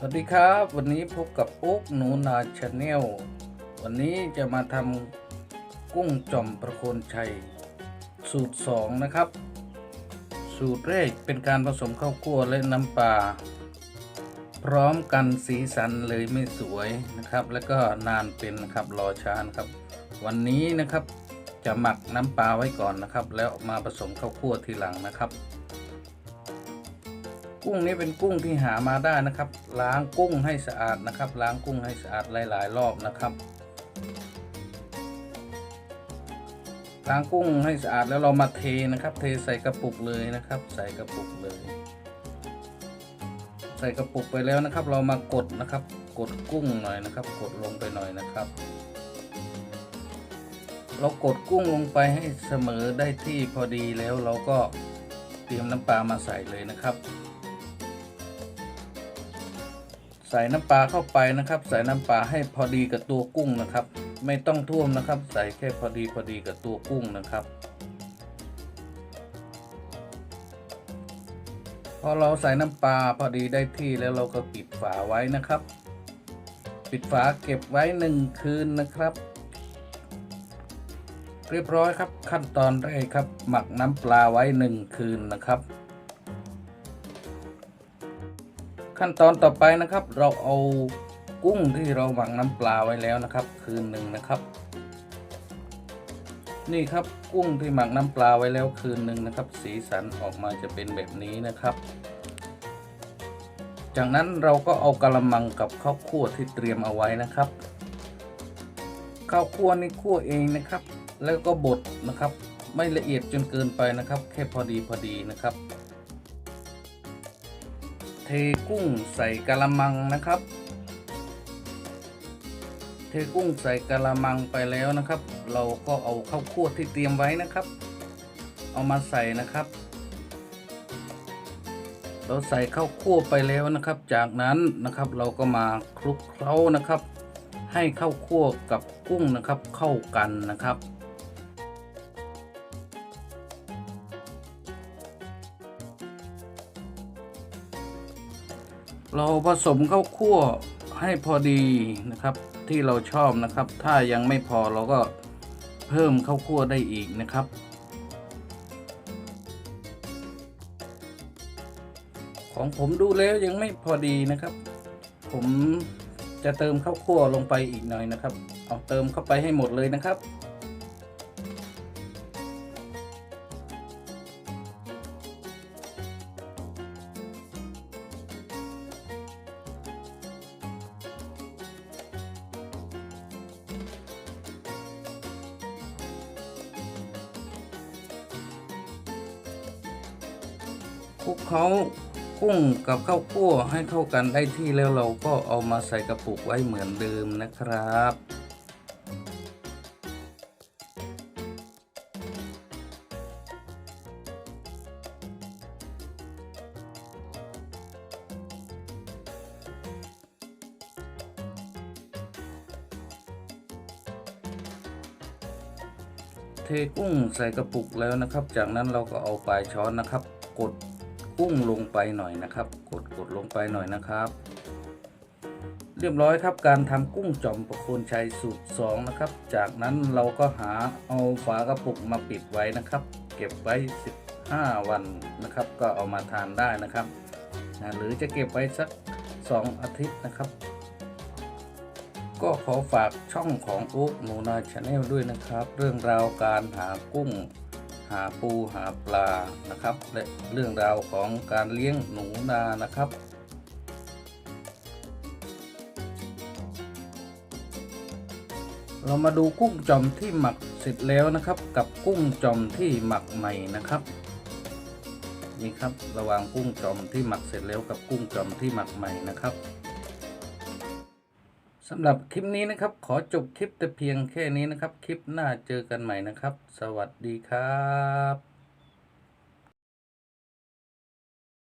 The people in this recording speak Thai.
สวัสดีครับ วันนี้พบกับโอ๊กหนูนาชาแนลวันนี้จะมาทำกุ้งจอมประโคนชัย สูตร 2 นะครับ สูตรแรกเป็นการผสมข้าวคั่วและน้ำปลาพร้อมกันสีสันเลยไม่สวยนะครับ แล้วก็นานเป็นนะครับรอช้านะครับ วันนี้นะครับจะหมักน้ำปลาไว้ก่อนนะครับ แล้วมาผสมข้าวคั่วทีหลังนะครับ กุ้งนี้เป็นกุ้งที่หามาได้นะครับ ล้างกุ้งให้สะอาดนะครับ ล้างกุ้งให้สะอาดหลาย ๆ รอบนะครับ ล้างกุ้งให้สะอาดแล้วเรามาเทนะครับ เทใส่กระปุกเลยนะครับ ใส่กระปุกเลย ใส่กระปุกไปแล้วนะครับ เรามากดนะครับ กดกุ้งหน่อยนะครับ กดลงไปหน่อยนะครับ เรากดกุ้งลงไปให้เสมอได้ที่พอดีแล้วเราก็เตรียมน้ำปลามาใส่เลยนะครับ ใส่น้ำปลาเข้าไปนะครับ ใส่น้ำปลาให้พอดีกับตัวกุ้งนะครับ ไม่ต้องท่วมนะครับ ใส่แค่พอดีพอดีกับตัวกุ้งนะครับ พอเราใส่น้ำปลาพอดีได้ที่แล้วเราก็ปิดฝาไว้นะครับ ปิดฝาเก็บไว้หนึ่งคืนนะครับ เรียบร้อยครับขั้นตอนแรกครับ หมักน้ำปลาไว้หนึ่งคืนนะครับ ขั้นตอนต่อไปนะครับ เราเอากุ้งที่เราหมักน้ำปลาไว้แล้วนะครับ คืนหนึ่งนะครับ นี่ครับกุ้งที่หมักน้ำปลาไว้แล้วคืนหนึ่งนะครับ สีสันออกมาจะเป็นแบบนี้นะครับ จากนั้นเราก็เอากระมังกับข้าวคั่วที่เตรียมเอาไว้นะครับข้าวคั่วนี่คั่วเองนะครับ แล้วก็บดนะครับ ไม่ละเอียดจนเกินไปนะครับ แค่พอดีพอดีนะครับ เทกุ้งใส่กะละมังนะครับ เทกุ้งใส่กะละมังไปแล้วนะครับ เราก็เอาข้าวคั่วที่เตรียมไว้นะครับ เอามาใส่นะครับ เราใส่ข้าวคั่วไปแล้วนะครับ จากนั้นนะครับเราก็มาคลุกเคล้านะครับ ให้ข้าวคั่วกับกุ้งนะครับเข้ากันนะครับ เราผสมข้าวคั่วให้พอดีนะครับ ที่เราชอบนะครับ ถ้ายังไม่พอเราก็เพิ่มข้าวคั่วได้อีกนะครับ ของผมดูแล้วยังไม่พอดีนะครับ ผมจะเติมข้าวคั่วลงไปอีกหน่อยนะครับ เอาเติมเข้าไปให้หมดเลยนะครับ คลุกเคล้ากุ้งกับข้าวคั่วให้เข้ากันได้ที่แล้วเราก็เอามาใส่กระปุกไว้เหมือนเดิมนะครับเทกุ้งใส่กระปุกแล้วนะครับ จากนั้นเราก็เอาปลายช้อนนะครับ กด กุ้งลงไปหน่อยนะครับ กดกดลงไปหน่อยนะครับ เรียบร้อยครับการทำกุ้งจอมประโคนชัยสูตร2นะครับ จากนั้นเราก็หาเอาฝากระปุกมาปิดไว้นะครับ เก็บไว้ 15 วันนะครับ ก็เอามาทานได้นะครับนะหรือจะเก็บไว้สัก 2 อาทิตย์นะครับ ก็ขอฝากช่องของอุ๊กหนูนาชาแนลด้วยนะครับ เรื่องราวการหากุ้ง หาปูหาปลานะครับ และเรื่องราวของการเลี้ยงหนูนานะครับเรามาดูกุ้งจอมที่หมักเสร็จแล้วนะครับ กับกุ้งจอมที่หมักใหม่นะครับ นี่ครับระหว่างกุ้งจอมที่หมักเสร็จแล้วกับกุ้งจอมที่หมักใหม่นะครับ สำหรับคลิปนี้นะครับ ขอจบคลิปแต่เพียงแค่นี้นะครับ คลิปหน้าเจอกันใหม่นะครับ สวัสดีครับ